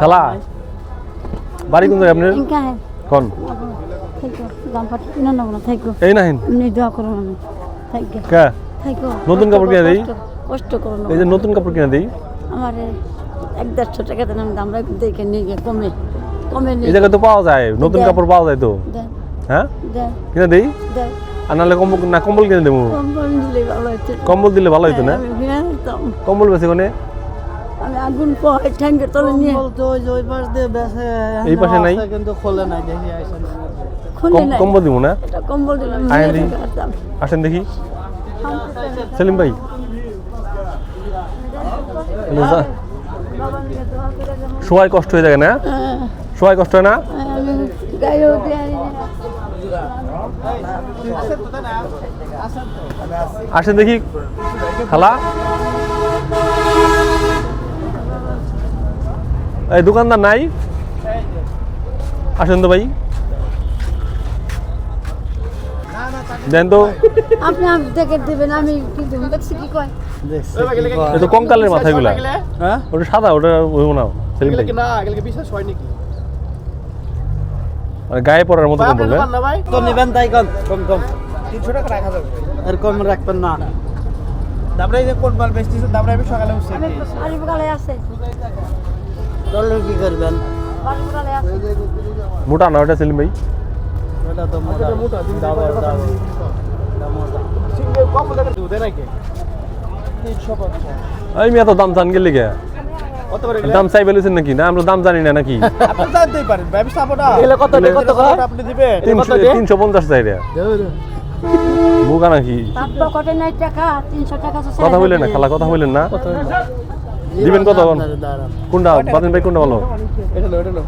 খালা? বাড়ি কোন জায়গায় আপনার? হ্যাঁ কোন? এই নাহিন? নতুন কাপড় কিনে দেই? কষ্ট- কষ্ট করো না। এই যে নতুন কাপড় কিনে দিই? আমার এক দেড়শো টাকা দেন আমি দেখে নিয়ে গিয়ে কমে কমে এই জায়গায় তো পাওয়া যায় নতুন। কাপড় পাওয়া যায় তো? হ্যাঁ? কিনে দেই? আর নাহলে কম্বল না কম্বল কিনে দেবো। কম্বল দিলে ভালো হচ্ছে কম্বল দিলে ভালো হইতো না? আমি কম্বল বেশি কোনে? আমি আগুন পাহাড় ঠ্যাঙ্গে তলে নিয়ে বলতো ওই যে ওই পাশ দিয়ে বেসে এই পাশে নাই? কিন্তু খোলে নাই দেখি আইসেন খুলে নাই। কম্বল দিব না? এটা কম্বল দিলে আমি আয় নিয়ে দিই। যেতে পারতাম। আসেন দেখি। সেলিম ভাই। সবাই কষ্ট হয়ে যায় না? হ্যাঁ, সবাই কষ্ট হয় না? আসেন দেখি। খালা। এই দোকানদার নাই? আসেন তো ভাই। দেন তো। আপনি আমি দেখে দেবেন আমি কি দেবো দেখছি কি কয়। দেখছি কঙ্কালের মাথাগুলা। হ্যাঁ? ওটা সাদা ওটা হইব না সেলিম ভাই। না এগুলোকে বিশ্বাস হয় নাকি? মানে গায়ে পড়ার মতো? তো নিবেন তাই কম কম কম। তিনশো টাকা রাখা যাবে। এরকম রাখবেন না। যে কোন মাল বেচতেছে সকালে উঠছি। আছে। তাহলে কি করবেন? মোটা না ওটা সেলিম ভাই? ওটা তো মোটা। এই মেয়ে তো দাম জান গেলে গে। দাম চাই বলেছেন নাকি? না আমরা দাম জানি না নাকি। আপনি জানতেই পারেন ব্যবসা কত কত আপনি দিবেন। তিনশো তিনশো পঞ্চাশ চাই রে। বোকা নাকি? তারপর নাই টাকা তিনশো টাকা কথা বললেন না খালা কথা বললেন না। দিবেন কত? কোনটা? বাদিন ভাই কোনটা ভালো? এটা লো এটা লো।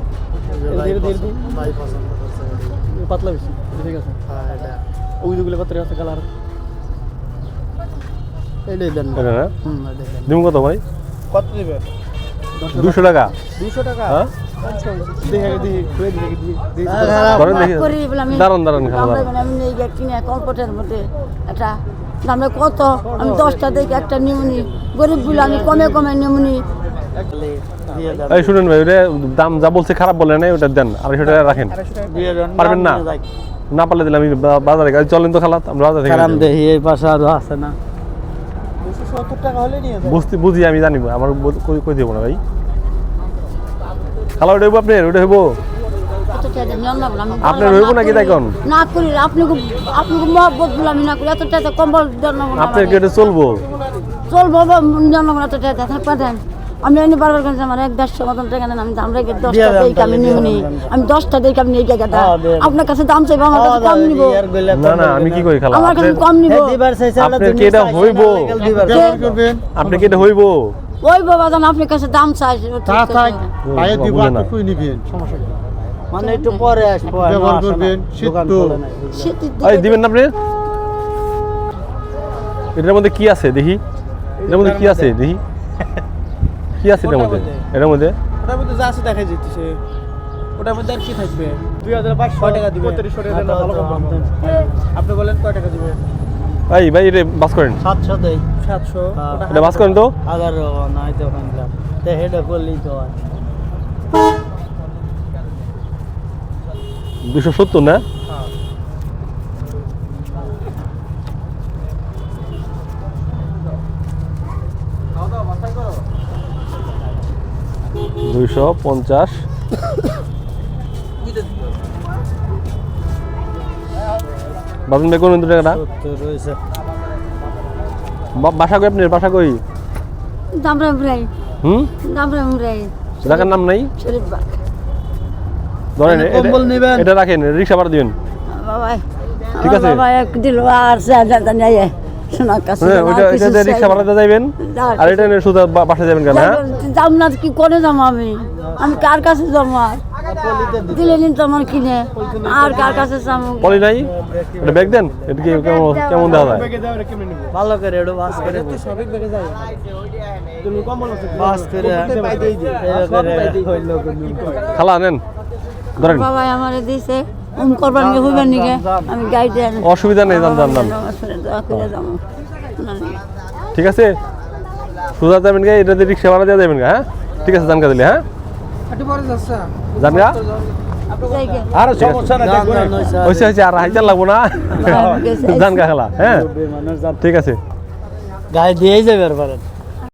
ধীরে ধীরে ভাই পছন্দ করছে পাতলা বেশি ঠিক আছে। হ্যাঁ, এটা। ওই দুগুলো কত আছে কালার। এটাই দেন এটা না? হুম, দিবেন কত ভাই? কত দিবে দুশো টাকা। দুশো টাকা? হ্যাঁ? দাঁড়ান দাঁড়ান খালা কম্পোটের মধ্যে একটা দামরা কত আমি দশটা দেখে একটা নিমুনি। গরিব বলে আমি কমে কমে নিমুনি। এই শুনেন ভাই ওটা দাম যা বলছে খারাপ বলে নাই ওটা দেন আড়াইশো টাকা রাখেন। পারবেন না? না পারলে দিলে আমি বাজারে গেছি চলেন তো খালা আমরা বাজার থেকে যাব। দেখি এই পাশে আরও আছে না। বুঝতে বুঝি আমি জানি আমার কই কই দেবো না ভাই? খালা ওটা হইব আপনার ওটা হইব। এত টাকা নিয়ম না বলে আমি আপনার হইব নাকি দেখুন? না করি আপনি আপনি মহব্বত বলে আমি না করি এত টাকা কম্বল দেন না আপনার কি এটা চলবো। চলবো দেন না এত টাকা দেখা পাঠান আমি এনে বারবার আমার এক দেড়শো মতন টাকা নেন আমি দাম রেখে দশটা দিয়ে আমি নিব নি দেন, দেন। আমি দশটা দেখে আমি নিয়ে গেছে হ্যাঁ, আপনার কাছে দাম চাইব আমার কাছে কম নিব। না না আমি কি করি খালা? আমার কাছে কম নিব। আপনার কি এটা হইব? আপনি কি এটা হইব। ওই বাবা জান আপনার কাছে দাম চাই। তা থাক পায়ে দিব আপনি কই নিবেন মানে একটু পরে আসব ব্যবহার না। করবেন, শীত তো। এই দিবেন না আপনি? এটার মধ্যে কি আছে দেখি? এটার মধ্যে কি আছে দেখি? কি আছে এটার মধ্যে? এটার মধ্যে? ওটার মধ্যে যা আছে দেখা যাচ্ছে ওটার মধ্যে আর কি থাকবে? দুই হাজার পাঁচশো টাকা দিবে? পঁয়ত্রিশশো টাকা ভালো আপনি বলেন কয় টাকা দিবে? এই ভাই এটা বাস করেন। সাতশো দেই। সাতশো। এটা বাস করেন তো? এগারো নাই তো হেডে করলেই তো হয়। দুশো সত্তর না? দুইশো পঞ্চাশ। বাবুন ভাই কোন টাকাটা বাসা কই আপনার? বাসা কই? দাম রাম রাই হুম? দাম রাম রাই জায়গার নাম নাই? শরীফ বাগ ধরেন কম্বল নিবেন? এটা রাখেন রিক্সা ভাড়া দিবেন। ঠিক আছে। বাবা এক দিল আর সে জানতা নিয়ে শোনা কাছে হ্যাঁ ওইটা এটা দিয়ে রিক্সা ভাড়াতে যাইবেন আর এটা নিয়ে শুধু বা- বাসা যাবেন কেন হ্যাঁ? যাম না কি করে যাব আমি? আমি কার কাছে আর? দিলে নিন তো আমার কিনে। আর কার কাছে যাব বলি নাই? এটা ব্যাগ দেন এটা কি কেমন কেমন দেওয়া যায়? ভালো করে বাস সবই ব্যাগে তুমি কম বাস কিন্তু। খালা নেন ধরেন। বাবা আমারে দিছে উম করবার নিয়ে হইবার নিকে? আমি গাইডে অসুবিধা নেই যান যান যান দোয়া করে যাব। না, না। ঠিক আছে? সোজা যাবেন গে এটা দিয়ে রিক্সা ভাড়া দিয়ে যাবেন গা, হ্যাঁ? ঠিক আছে জানকা দিলে হ্যাঁ? জানগা? জায়গা আর সমস্যা না দেখব। না হয়েছে হয়েছে আর হাইজার লাগবো না। জানগা খেলা হ্যাঁ? ঠিক আছে। গায়ে দিয়েই যাবে আর পারেন